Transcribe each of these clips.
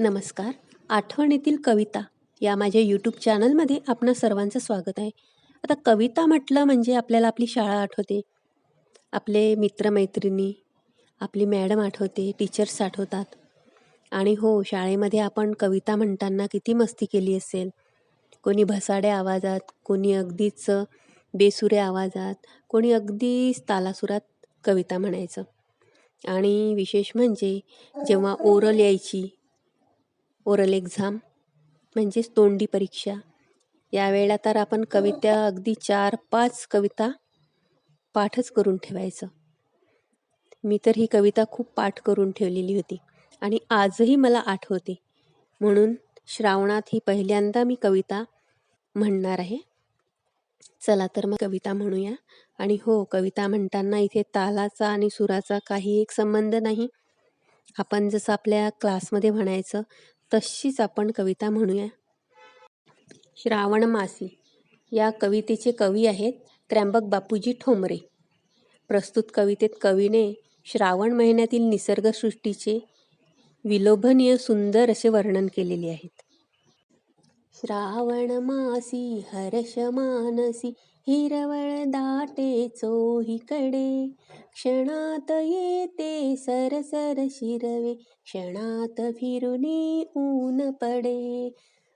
नमस्कार. आठवणीतील कविता या माझ्या यूट्यूब चॅनलमध्ये आपणा सर्वांचं स्वागत आहे. आता कविता म्हटलं म्हणजे आपल्याला आपली शाळा आठवते. आपले मित्रमैत्रिणी आपली मॅडम आठवते टीचर्स आठवतात. आणि हो शाळेमध्ये आपण कविता म्हणताना किती मस्ती केली असेल. कोणी भसाड्या आवाजात कोणी अगदीच बेसुऱ्या आवाजात कोणी अगदीच तालासुरात कविता म्हणायचं. आणि विशेष म्हणजे जेव्हा ओरल यायची ओरल एक्झाम म्हणजेच तोंडी परीक्षा. यावेळेला तर आपण कविता अगदी चार पाच कविता पाठच करून ठेवायचं. मी तर ही कविता खूप पाठ करून ठेवलेली होती आणि आजही मला आठवते. म्हणून श्रावणात ही पहिल्यांदा मी कविता म्हणणार आहे. चला तर मग कविता म्हणूया. आणि हो कविता म्हणताना इथे तालाचा आणि सुराचा काही एक संबंध नाही. आपण जसं आपल्या क्लासमध्ये म्हणायचं तशीच आपण कविता म्हणूया. श्रावण मासी या कवितेचे कवी आहेत त्र्यंबक बापूजी ठोंबरे. प्रस्तुत कवितेत कवीने श्रावण महिन्यातील निसर्गसृष्टीचे विलोभनीय सुंदर असे वर्णन केलेले आहेत. श्रावण मासी हर्ष मानसी हिरवळ दाटे चोहीकडे. क्षणात येते सरसर शिरवे क्षणात फिरुनी ऊन पडे.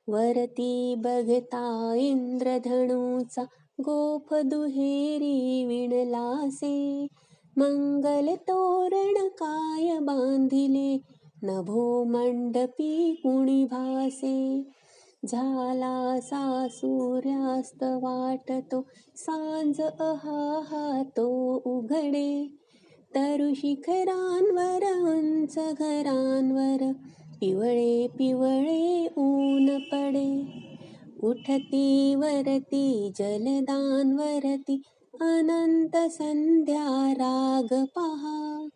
वरती बघता इंद्रधनुचा गोफ दुहेरी विणलासे. मंगल तोरण काय बांधिले नभो मंडपी कुणी भासे. झाला सा सूर्यास्त वाटतो. सांज अहा तो उघडे. तरु शिखरांवर उंच घरांवर पिवळे पिवळे ऊन पडे. उठती वरती जलदानवरती अनंत संध्या राग पहा.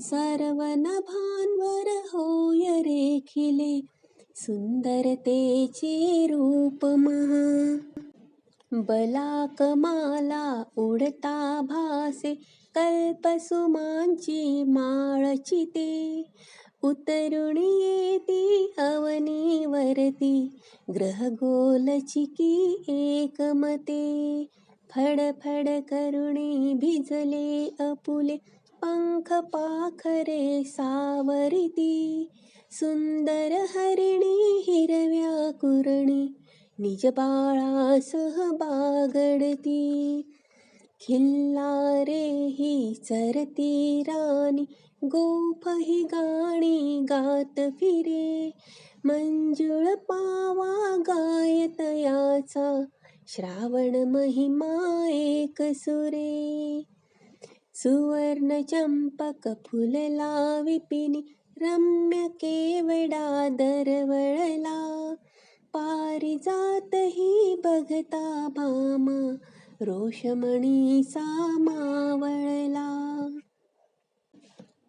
सर्व नभांवर होय रेखिले. सुंदरतेचे रूप महा. बलाकमाला उडता भासे कल्पसुमांची माळचिते उतरुण येती अवनीवरती ग्रहगोलचिकी एकमते. फडफड करुणी भिजले अपुले पंख पाखरे सावरिती. सुंदर हरिणी हिरव्या कुरणी निज बाळासह बागडती खिल्लारे ही चरती राणी गोफ ही गाणी गात फिरे. मंजुळ पावा गायत याचा श्रावण महिमा एक सुरे. सुवर्ण चंपक फुलला विपिनी रम्य केवडा दरवळला पारिजात ही बघता भामा रोषमणीचा मावळला.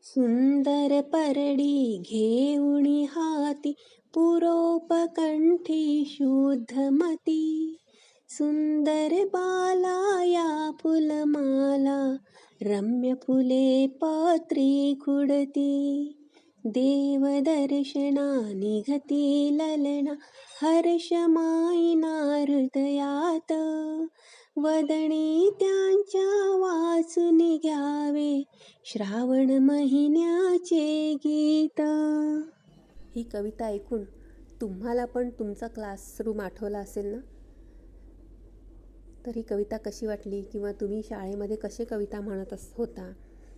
सुंदर परडी घेऊणी हाती पुरोपकंठी शुद्धमती सुंदर बाला या फुलमाला रम्य फुले पात्री खुडती. देवदर्शना निघती ललना हर्षमायिना हृदयात वदने त्यांच्या वाचून घ्यावे श्रावण महिन्याचे गीत. ही कविता ऐकून तुम्हाला पण तुमचा क्लासरूम आठवला असेल ना? तर ही कविता कशी वाटली किंवा तुम्ही शाळेमध्ये कसे कविता म्हणत अस होता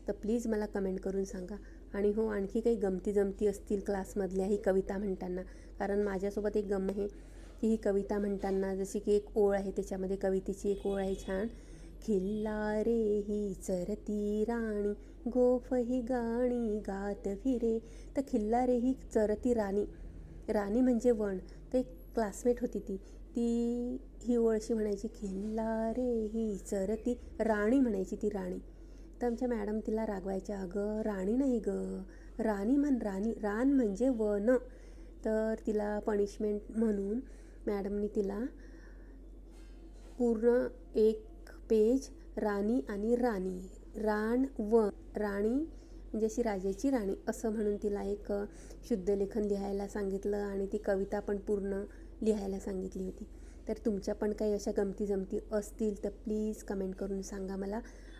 तर प्लीज मला कमेंट करून सांगा. आणि हो आणखी काही गमती जमती असतील क्लासमधल्या ही कविता म्हणताना. कारण माझ्यासोबत एक गम आहे की ही कविता म्हणताना जशी की एक ओळ आहे त्याच्यामध्ये कवितेची एक ओळ आहे छान. खिल्ला रे ही चरती राणी गोफ ही गाणी गात फिरे. तर खिल्ला रे ही चरती राणी राणी म्हणजे वण. तर एक क्लासमेट होती ती. ती ही ओळ अशी म्हणायची खिल्ला रे ही चरती राणी म्हणायची ती राणी. तर आमच्या मॅडम तिला रागवायच्या अगं राणी नाही गं. राणी म्हण राणी रान म्हणजे वन. तर तिला पनिशमेंट म्हणून मॅडमनी तिला पूर्ण एक पेज राणी आणि राणी राण व राणी म्हणजे अशी राजाची राणी असं म्हणून तिला एक शुद्ध लेखन लिहायला सांगितलं आणि ती कविता पण पूर्ण लिहायला सांगितली होती. तर तुमच्या पण काही अशा गमती जमती असतील तर प्लीज कमेंट करून सांगा मला.